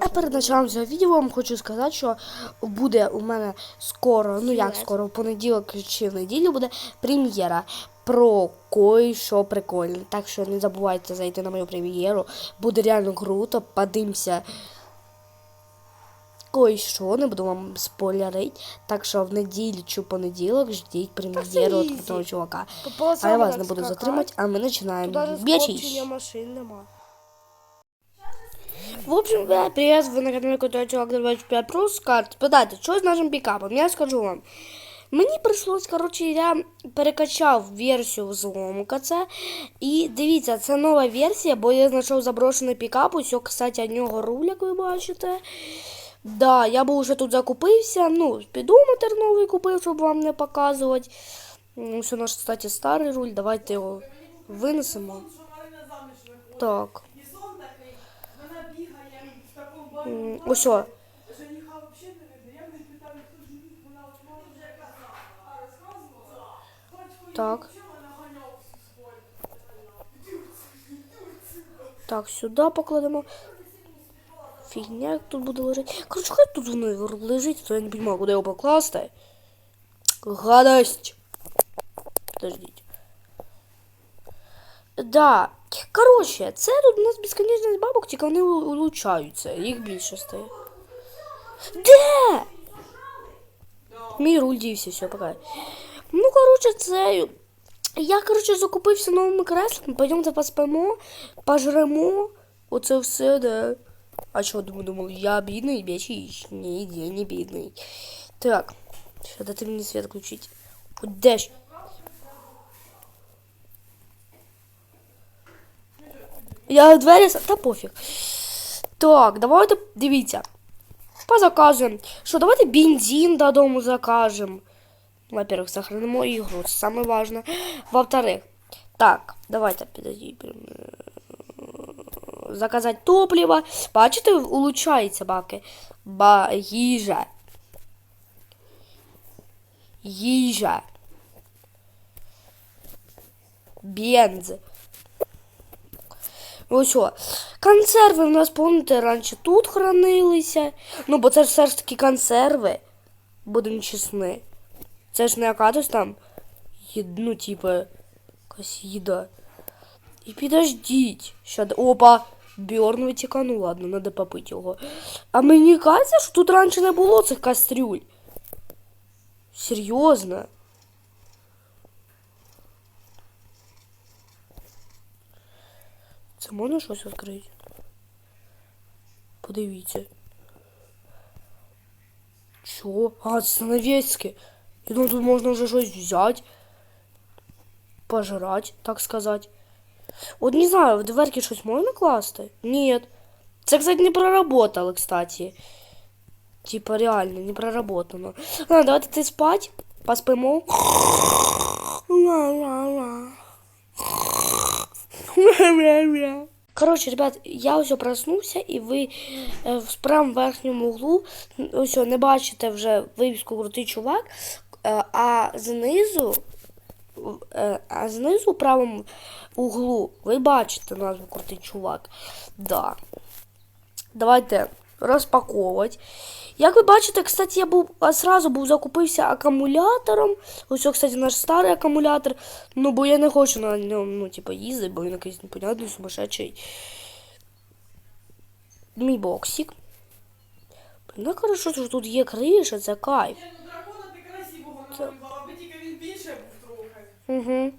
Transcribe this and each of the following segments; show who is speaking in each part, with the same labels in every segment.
Speaker 1: А перед началом цього відео вам хочу сказати, що буде у мене скоро, ну як скоро, в понеділок чи в неділю буде прем'єра про кое-що прикольне. Так що не забувайте зайти на мою прем'єру. Буде реально круто, подивимося кое-що, не буду вам спойлерити. Так що в неділю чи понеділок ждіть прем'єру от того чувака. А я вас не буду затримати, а ми починаємо.
Speaker 2: навіть машин нема.
Speaker 1: В общем, да, привет, вы на канале Крутой Чувак 25 Plus. Карт, спитайте, що з нашим пікапом? Я скажу вам. Мені прийшлось, коротше, я перекачав версію взломка це. І дивіться, це нова версія, бо я знайшов заброшений пікап. Ось, кстати, у нього руль, ви бачите. Да, я був вже тут закупився. Ну, спідометр новий купив, щоб вам не показувати. Ось у нас, кстати, старий руль. Давайте його винесемо. Так. Ось. Так. Так, сюди покладемо. Фігня як тут буде лежати. Коротше, хай тут воно лежить, то я не розумію, куди його покласти. Гадость. Подождіть. Да. Коротше, це тут у нас безконечність бабок, тільки вони у- улучшаються. Їх більше стає. Де? Мій руль дівся, все, пока. Ну, коротше, це. Я, коротше, закупився новими креслами. Пойдемте поспимо, пожремо. Оце все, да. А що, думав, я бідний, бячий? Ні, я не бідний. Так, що дати мені світ включить. Хоч де ж? Я двері... с- Та пофіг. Так, давайте, дивіться. Позаказуємо. Що, давайте бензин додому закажемо. Во-первых, сохранимо игру, это самое важное. Во-вторых, так, давайте, подожди. Заказать топливо. Бачите, улучшається баки. Ба їжа. Їжа. Бенз. Ось о. Консерви в нас, пам'ятаєте, раніше тут хранилися. Ну, бо це ж все ж таки консерви. Будемо чесні. Це ж не якась там ну, типа, якась їда. І підождіть. Д- опа, Бьорн витіканув, ладно, треба попити його. А мені кажеться, що тут раніше не було цих кастрюль. Серйозно. Це можна щось відкрити? Подивіться. Чо? А, це занавески. Я думаю, тут можна вже щось взяти. Пожрать, так сказати. От не знаю, в дверки щось можна класти? Ні. Це, кстати, не проработало, кстати. Типа реально, не проработано. Ладно, давайте ти спать, поспимо. Коротше, ребят, я ось проснувся, і ви е, в правому верхньому углу ось не бачите вже вивіску крутий чувак, е, а знизу, е, а знизу в правому углу ви бачите назву крутий чувак. Да. Давайте розпаковувати. Як ви бачите, кстати, я був сразу був закупився акумулятором. Ось, о, кстати, наш старий акумулятор. Ну, бо я не хочу на ньому, ну, типу, їздити, бо він якийсь непонятний, сумасшедший. Мій боксик. Блін, ну хорошо, що тут є криша, це кайф.
Speaker 3: Ну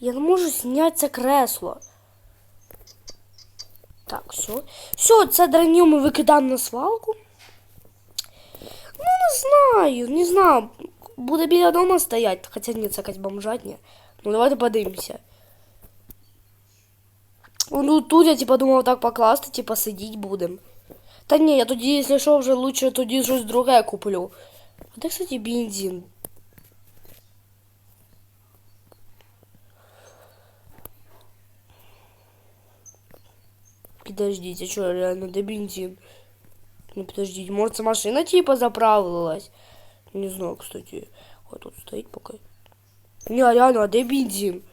Speaker 1: Я не можу зняти це кресло. Так, все. Все, це драню ми викидаємо на свалку. Ну, не знаю, не знаю. Буде біля дома стоять, хоча ні, це якась бомжатня. Ну, давайте подивимося. Ну, тут я типа думав так покласти, типа сидіть будемо. Та ні, я тоді, якщо що, вже лучше тоді щось друге куплю. А де, кстати, бензин? Подождите, что, реально, да бензин. Ну, подождите, может, машина типа заправилась? Не знаю, кстати. Вот тут стоит пока. Не, реально, а да бензин.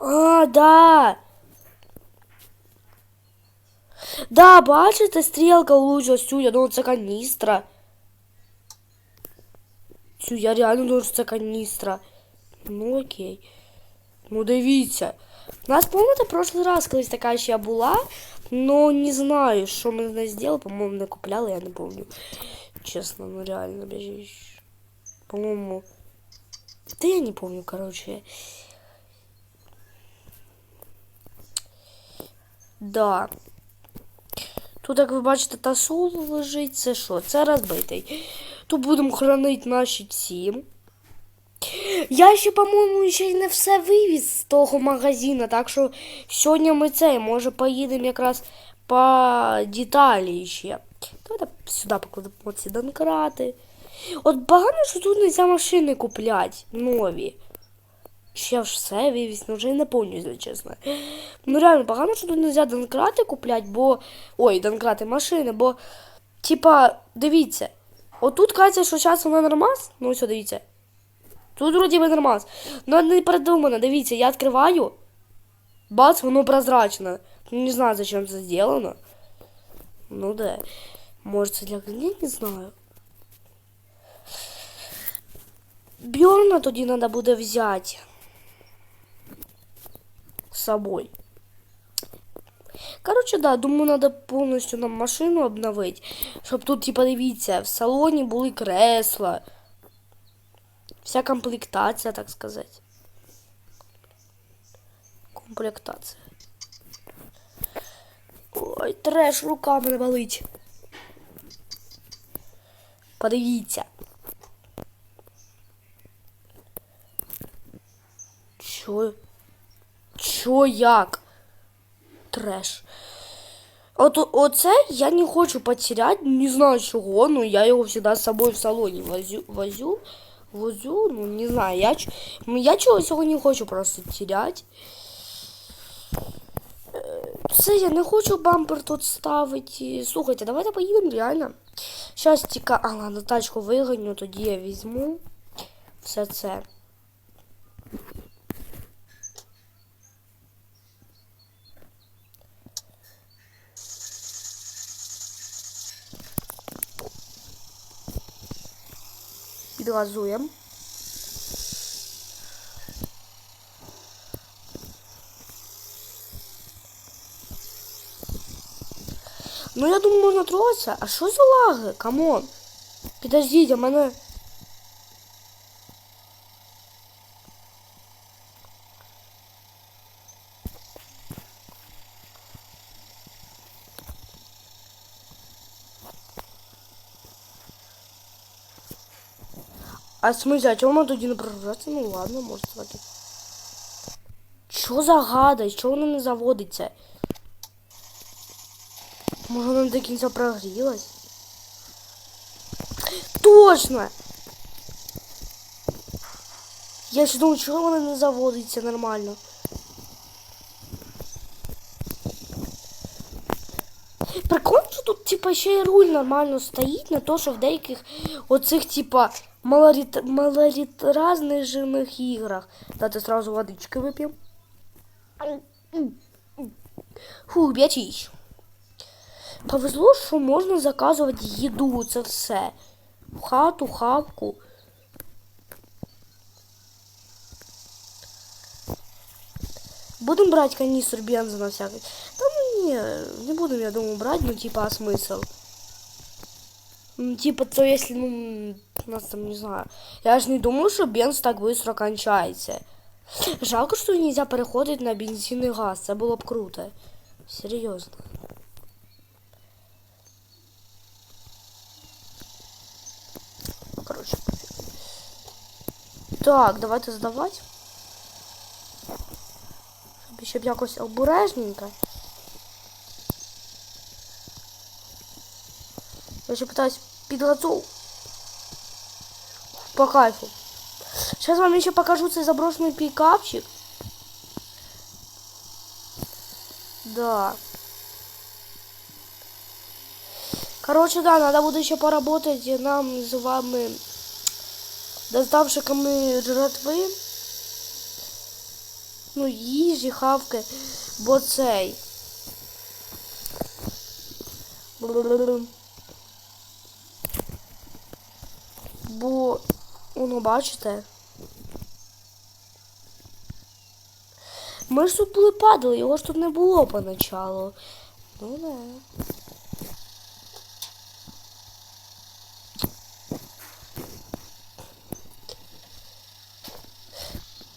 Speaker 1: А, да! Да, бачите, стрілка влучилась сюди, ну це канистра. Цю, я реально думаю, що це каністра. Ну окей. Ну дивіться. У нас, пам'ятаєте, прошлий раз колись така ще була, но не знаю, що ми з нею зробили, по-моєму, не купляли, я не помню. Чесно, ну реально, біжиш. По-моєму. Да я не помню, короче. Да. Тут, як ви бачите, тасул лежить. Це що? Це розбитий. Тут будемо хранити наші ці. Я ще, по-моєму, ще не все вивіз з того магазину, так що сьогодні ми це, може, поїдемо якраз по деталі ще. Давайте сюди покладемо ці донкрати. От погано, що тут не можна машини купляти нові. Чи я все вивіз, ну вже й не якщо чесно. Ну реально, погано, що тут не можна донкрати купляти, бо. Ой, донкрати машини, бо. Типа, дивіться. Отут кажеться, що зараз вона нормас. Ну ось, дивіться. Тут вроді би нормас. Ну не придумано, дивіться, я відкриваю. Бац, воно прозрачне. Ну, не знаю, зачем це зроблено. Ну да. Може це для я не знаю. Бьорна тоді треба буде взяти з собою. Короче, да, думаю, надо повністю нам машину обновити, щоб тут, типа, дивіться, в салоні були кресла. Вся комплектація, так сказати. Комплектація. Ой, треш, рука мене болить. Подивіться. Чо? Чо як? Треш. От оце я не хочу потерять, не знаю чого, но я його всегда з собою в салоні возю, возю, возю, ну не знаю, я, я чогось його не хочу просто терять. Е, Все, я не хочу бампер тут ставити. Слухайте, давайте поїдемо реально. Щас тільки, а ладно, тачку выгоню тоді я візьму все це. Підгазуємо. Ну, я думаю, можна трогатися. А що за лаги? Камон. Підождіть, а мене. А в смысле, а чому тоді не прогружається? Ну ладно, может так. Що за гадость? Чого воно не заводиться? Може воно до кінця прогрілось? Точно! Я ж думаю, чого воно не заводиться нормально. Прикольно, що тут, типа, ще й руль нормально стоїть, не то, що в деяких оцих, типа, малорітразних іграх. Дати сразу водички вип'ємо. Фух, б'ячись. Повезло, що можна заказувати їду, це все. В хату, хавку. Будем брать канистру бенза на всякий. Та ну не, не будем, я думаю, брать, ну типа, а смысл? Ну, типа, то если, ну, у нас там, не знаю. Я ж не думаю, що бенз так быстро кончається. Жалко, що нельзя переходити на бензин і газ. Це було б круто. Серйозно. Короче. Так, давайте здавати. Щоб якось обережненько. Я ще питаюсь підготов. По кайфу. Сейчас вам еще покажу цей заброшенный пикапчик. Да. Короче, да, надо будет еще поработать нам с вами доставщиками жратвы. Ну, їжі, хавки, бо цей. Бо, ну, бачите. Ми ж тут були падали, його ж тут не було поначалу. Ну да.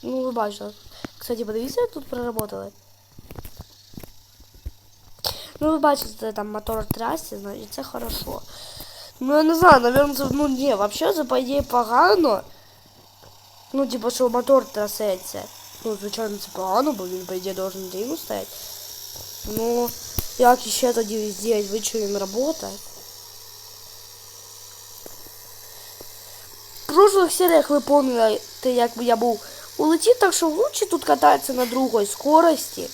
Speaker 1: Ну, ви бачите. Кстати, подивіться, як тут проработали. Ну, ви бачите, там мотор трасі, значить це хорошо. Ну, я не знаю, наверное, це, ну, ні, вообще це, по ідеї, погано. Ну, типа, що мотор трясеться. Ну, звичайно, це погано, бо він, по ідеї, должен рівно стоять. Ну, як ще тоді зробити, ви що він працює? В прошлых серіях ви пам'ятаєте, як я був У леті, так що лучше тут кататися на другій скорості.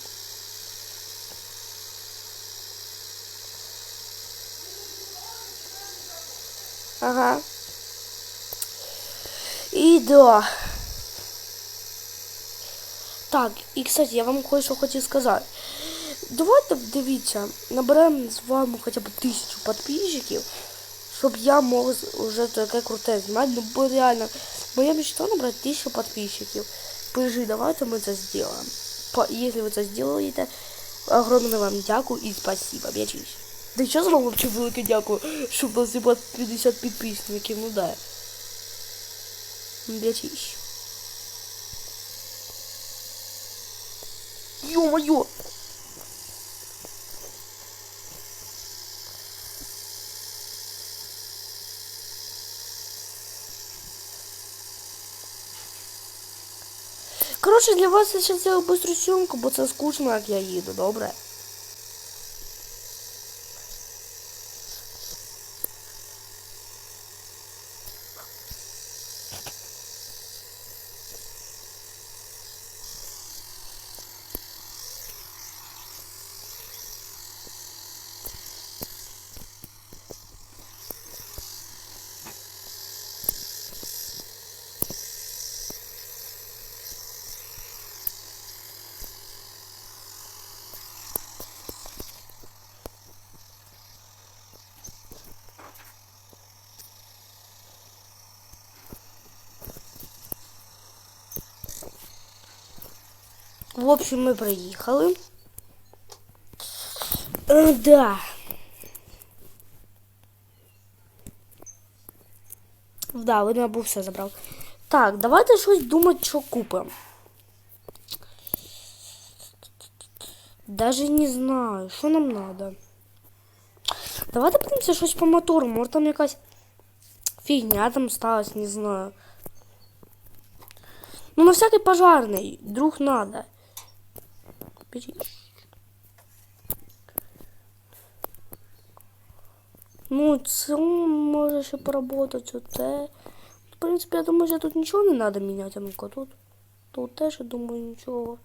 Speaker 1: Ага. І да. Так, і кстати, я вам кое-що хотів сказати. Давайте дивіться, наберемо з вами хоча б тисячу підписчиків, щоб я мог уже таке круте знімати. Ну, бо реально, моя мечта набрати тисячу підписчиків. Пиши, давайте ми це зробимо. Якщо ви це зробите, огромне вам дякую і спасибо. Б'ячись. Да що знову вообще велике дякую, що в нас 50 підписників, ну да. Б'ячись. Ё-моё! Коротше, для вас я зараз зроблю быстру сьомку, бо це скучно, як я їду, добре? В общем, ми приїхали. Е, да. Да, видно, був все забрав. Так, давайте щось думати, що купимо. Даже не знаю, що нам надо. Давайте подивимося щось по мотору. Може там якась фігня там сталась, не знаю. Ну, на всякий пожарный, друг надо Бери. Ну, це може ще поработати, оте. В принципі, я думаю, що тут нічого не треба міняти, а ну-ка тут. Тут теж, я думаю, нічого.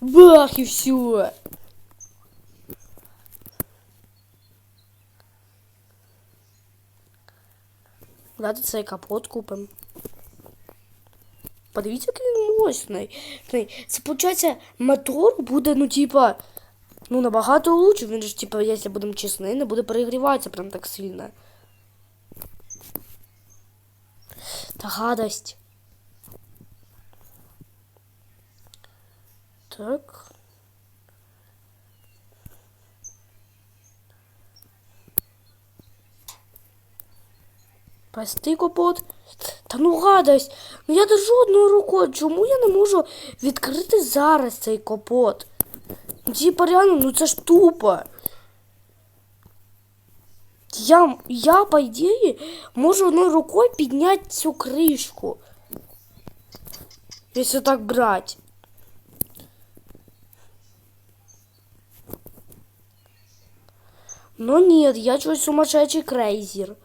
Speaker 1: Бах, і все. Давайте цей капот купимо. Подивіться, який Блін, Це, виходить, мотор буде, ну, типа, ну, набагато лучше. Він ж, типа, якщо будемо чесні, не буде перегріватися прям так сильно. Та гадость. Так. Простий капот. Та ну гадость. Ну я держу одною рукою. Чому я не можу відкрити зараз цей капот? Ну, Типа реально, ну це ж тупо. Я, я, по ідеї, можу одною рукою підняти цю кришку. Якщо так брати. Но нет, я чуть сумасшедший крейзер.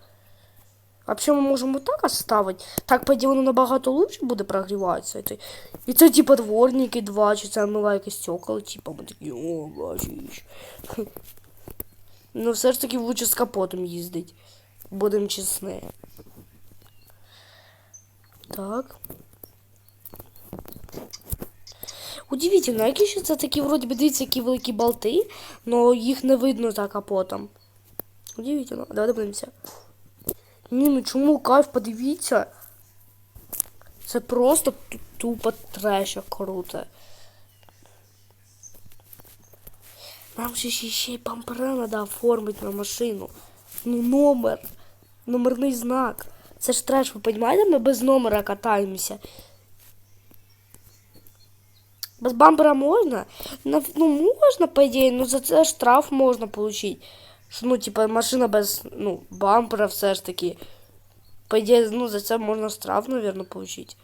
Speaker 1: Вообще мы можем вот так оставить. Так, по воно набагато лучше буде прогріватися. І це типа дворники два, чи це омивайка стекол, типа ми такі, о, бачиш. Ну все ж таки лучше з капотом їздить. Будемо чесні. Так. Удивительно, які ще це такі, вроді би, дивіться, які великі болти, але їх не видно за капотом. Удивительно. Давайте подивимося. Ні, ну чому кайф, подивіться. Це просто тупо треш, як круто. Нам же ще й бампера треба оформити на машину. Ну, номер. Номерний знак. Це ж треш, ви розумієте, ми без номера катаємося. Без бампера можна? Ну, можна, по ідеї, ну за це штраф можна отримати. Що, ну, типа, машина без ну, бампера все ж таки. По ідеї, ну, за це можна штраф, мабуть, отримати.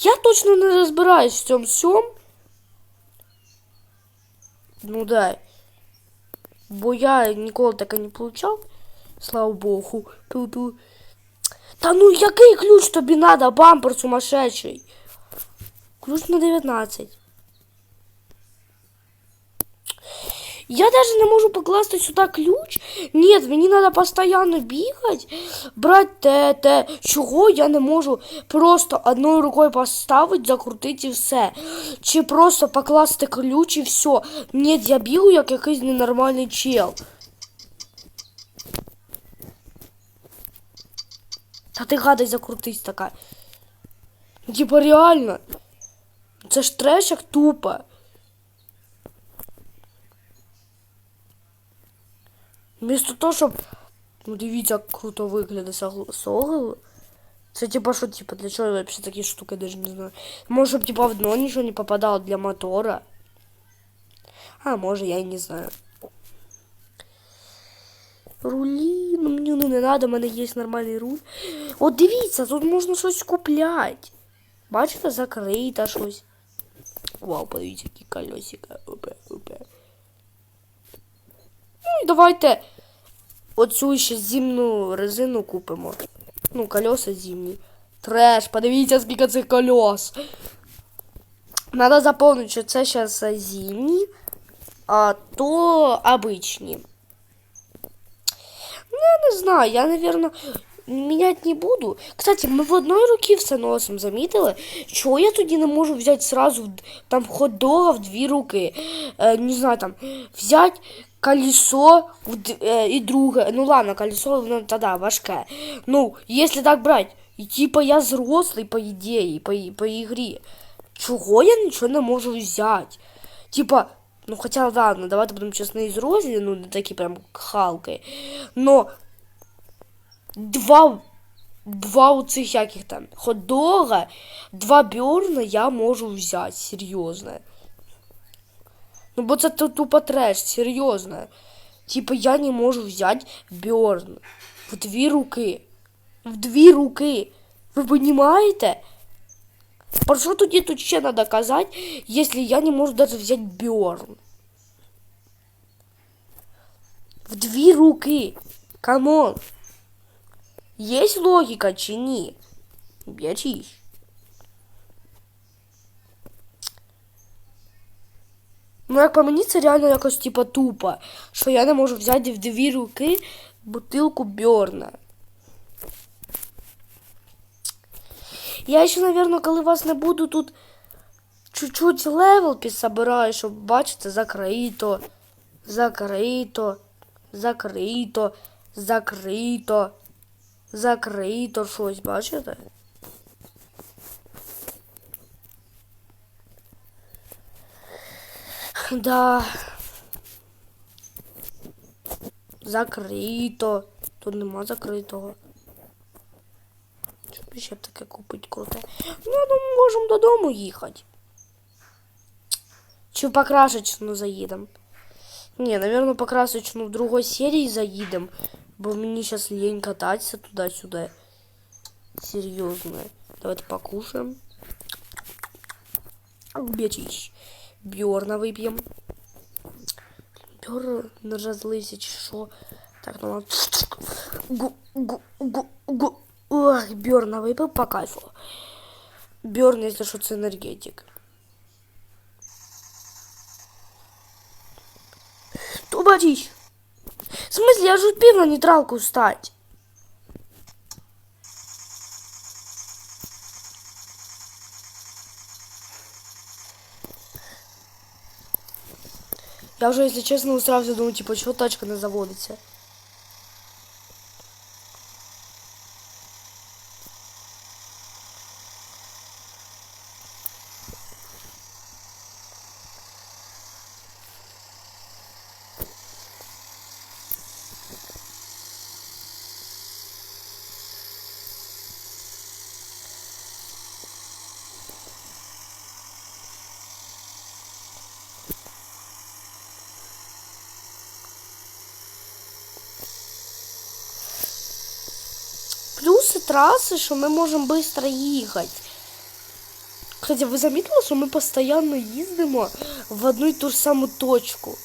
Speaker 1: Я точно не розбираюсь в цьому всьому. Ну да. Бо я ніколи таке не получав. Слава Богу. Ту-ту. Та ну який ключ тобі надо, бампер сумасшедший? Ключ на 19. Я даже не можу покласти сюди ключ. Ні, мені треба постійно бігати, брати те. Чого я не можу просто одною рукою поставити, закрутити і все. Чи просто покласти ключ і все. Ні, я бігаю як якийсь ненормальний чел. Та ти гадай закрутись така. Типа реально. Це ж треш тупо. Вместо того, щоб. Ну дивіться, як круто виглядає согл-. Це типа що, типа, для чого я вообще такі штуки даже не знаю. Може, щоб типа в дно нічого не попадало для мотора. А, може, я і не знаю. Рулі, ну мені ну, не треба, в мене є нормальний руль. От дивіться, тут можна щось купляти. Бачите, закрито щось. Вау, подивіться, які колесика. Опе, опе. Ну і давайте оцю ще зимну резину купимо. Ну, колеса зимні. Треш, подивіться, скільки цих колес. Надо запомнити, що це зараз зимні, а то обичні. Ну, я не знаю, я, наверное, менять не буду. Кстати, ми в одной руки все носом замітили. Чого я тоді не можу взяти сразу в- там хот-дога в дві руки? Е, не знаю, там, взяти колесо в д- е, і друге. Ну ладно, колесо, ну тоді важке. Ну, якщо так брати, і, типа я взрослий, по ідеї, по, і- по ігрі. Чого я нічого не можу взяти? Типа, ну хоча ладно, давайте будемо чесні з розі, ну не такі прям халки. Но два, два у цих яких там хот-дога, два бьорна я можу взяти, серйозно. Ну бо це ту- тупо треш, серйозно. Типа я не можу взяти бьорн в дві руки. В дві руки. Ви розумієте? Про що тоді тут ще треба казати, якщо я не можу навіть взяти бьорн? В дві руки. Камон. Є логіка чи ні? Б'ячись. Ну, як по мені, це реально якось типа тупо, що я не можу взяти в дві руки бутилку Бьорна. Я ще, наверное, коли вас не буду тут чуть-чуть левел підсобираю, щоб бачите, закрито, закрито, закрито, закрито, закрито щось, бачите? Да. Закрито. Тут нема закритого. Щоб ще б таке купити круте. Ну, я думаю, можемо додому їхати. Чи в покрасочну заїдемо? Ні, наверное, покрасочну в другой серії заїдемо. Бо мені зараз лень кататися туди-сюди. Серйозно. Давайте покушаємо. Б'ячись. Бьорна вип'ємо. Бьор не розлився чи що. Так, ну ладно. Гу, гу, гу, гу. Ох, Бьорна випив по кайфу. Бьорн, якщо що, це енергетик. Тубачись. В смысле, я же успел на нейтралку встать. Я вже, якщо чесно, усрався, думаю, типу, чого тачка не заводиться. Плюсы трассы, что мы можем быстро ехать. Кстати, ви замітили, що ми постійно їздимо в одну і ту ж саму точку?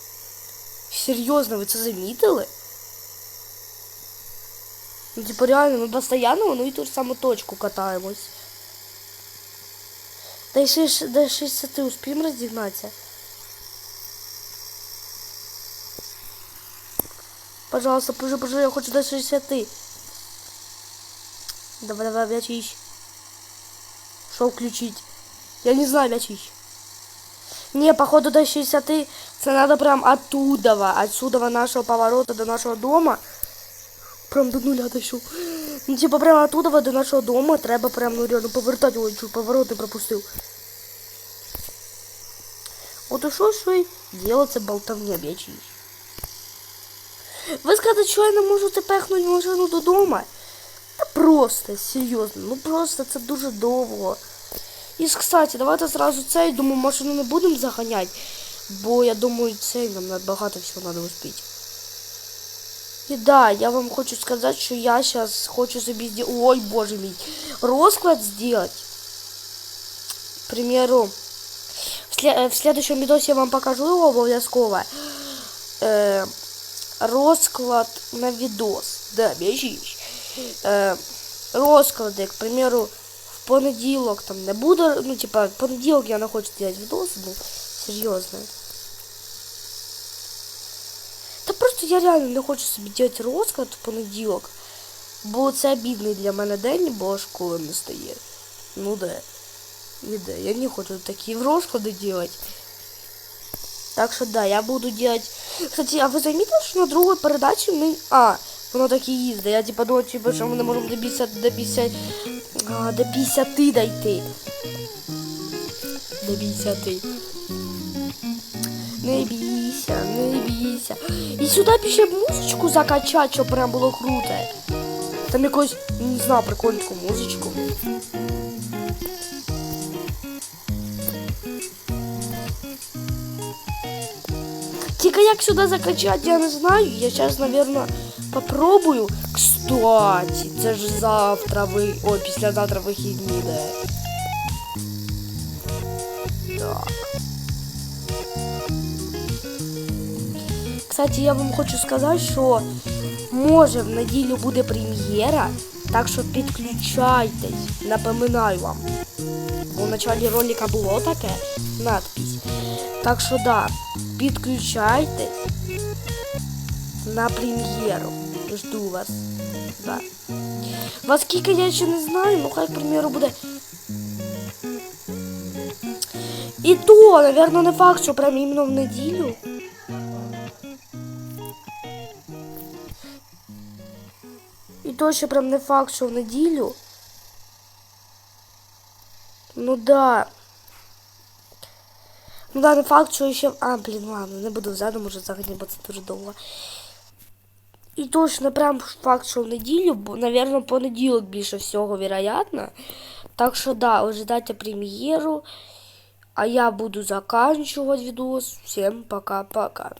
Speaker 1: Серйозно, ви це замітили? Ну, типу, реально, ми постійно в одну і ту ж саму точку катаємось. До, шиш... до 60 успіємо роздігнатися? Пожалуйста, пожи, пожи, я хочу до 60. Давай, давай, мячись. Что включить? Я не знаю, мячись. Не, походу до 60 это надо прям оттуда, отсюда нашего поворота до нашего дома. Прям до нуля дійшов. Ну, типа, прям оттуда до нашого дома треба прям, ну, реально повертати. Ой, чуть поворот не пропустив. От і що, що й делать це болтовня, м'ячись. Ви скажете, що я не можу тепехнути машину додому? Просто, серйозно, ну просто це дуже довго. І, кстати, давайте зразу цей, думаю, машину не будемо заганяти, бо я думаю, цей нам набагато всього треба успіти. І да, я вам хочу сказати, що я зараз хочу собі зробити, ой, боже мій, розклад зробити. К примеру, в, в следующем видосе я вам покажу его обов'язково. Е... Розклад на відос. Да, бежиш. Е... Розклади, к примеру, в понеділок там не буду, ну, типа, в понеділок я не хочу делать відос, ну, серйозно. Та просто я реально не хочу собі делать розклад в понеділок, бо це бідний для мене день, бо школи не стає. Ну де. Іде. Я не хочу такі розклади делать. Так що да, я буду делать. Кстати, а ви замітили, що на другій передачі ми. А, воно так і їздить. Я типа думаю, типа, що ми не можемо до 50, до 50, а, до 50 дойти. До 50. Не бійся, не бійся. І сюди б ще музичку закачати, щоб прям було круто. Там якусь, не знаю, прикольну музичку. Тільки як сюди закачати, я не знаю. Я зараз, наверное, попробую. Кстати, це ж завтра ви. Ой, післязавтра вихідні, де. Так. Кстати, я вам хочу сказати, що може в неділю буде прем'єра, так що підключайтесь, напоминаю вам. Бо в началі ролика було таке надпись. Так що да, підключайтесь на прем'єру. Жду вас. Да. Вас скільки я ще не знаю, ну хай, к примеру, буде. І то, наверное, не факт, що прям іменно в неділю. І то ще прям не факт, що в неділю. Ну да. Ну да, не факт, що ще... А, блін, ладно, не буду взяти, може взагалі, бо це дуже довго. І точно прям факт, що в неділю, бо, наверное, понеділок більше всього, вероятно. Так що да, ожидайте прем'єру. А я буду заканчивать видос. Всем пока-пока.